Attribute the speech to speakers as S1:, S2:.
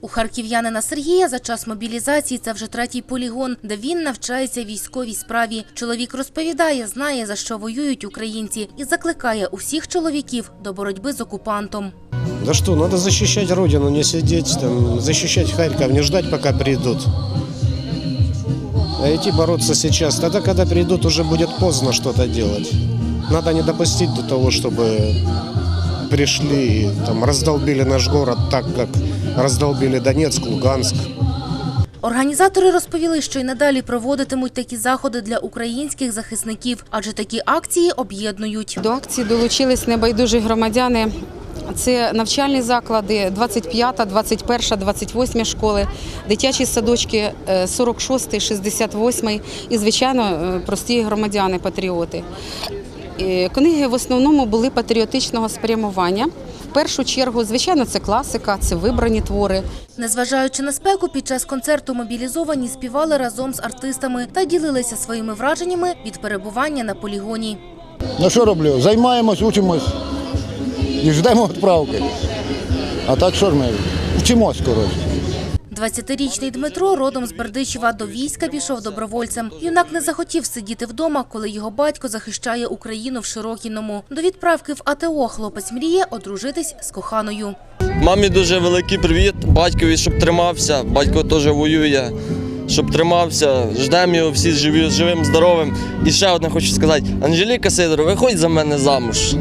S1: У харків'янина Сергія за час мобілізації це вже третій полігон, де він навчається військовій справі. Чоловік розповідає, знає за що воюють українці, і закликає усіх чоловіків до боротьби з окупантом.
S2: Да что, надо защищать родину, не сидеть там, защищать Харьков, не ждать, пока придут. А идти бороться сейчас. Тогда, когда придут, уже будет поздно что-то делать. Надо не допустить до того, чтобы пришли и там раздолбили наш город так, как раздолбили Донецк, Луганск.
S1: Організатори розповіли, що й надалі проводитимуть такі заходи для українських захисників, адже такі акції об'єднують.
S3: До акції долучились небайдужі громадяни. Це навчальні заклади 25, 21, 28 школи, дитячі садочки е, 46, 68 і, звичайно, е, прості громадяни, патріоти. Е, Книги в основному були патріотичного спрямування. В першу чергу, звичайно, це класика, це вибрані твори.
S1: Незважаючи на спеку, під час концерту мобілізовані співали разом з артистами та ділилися своїми враженнями від перебування на полігоні.
S4: Ну що роблю? Займаємось, учимось і ждемо відправки. А так що ж ми? Вчимось, коротше.
S1: 20-річний Дмитро родом з Бердичева до війська пішов добровольцем. Юнак не захотів сидіти вдома, коли його батько захищає Україну в Широкіному. До відправки в АТО хлопець мріє одружитись з коханою.
S5: Мамі дуже великий привіт, батькові, щоб тримався. Батько теж воює, щоб тримався. Ждемо його всі живі, живим, здоровим. І ще одне хочу сказати: Анжеліка Сидорова, виходь за мене замуж.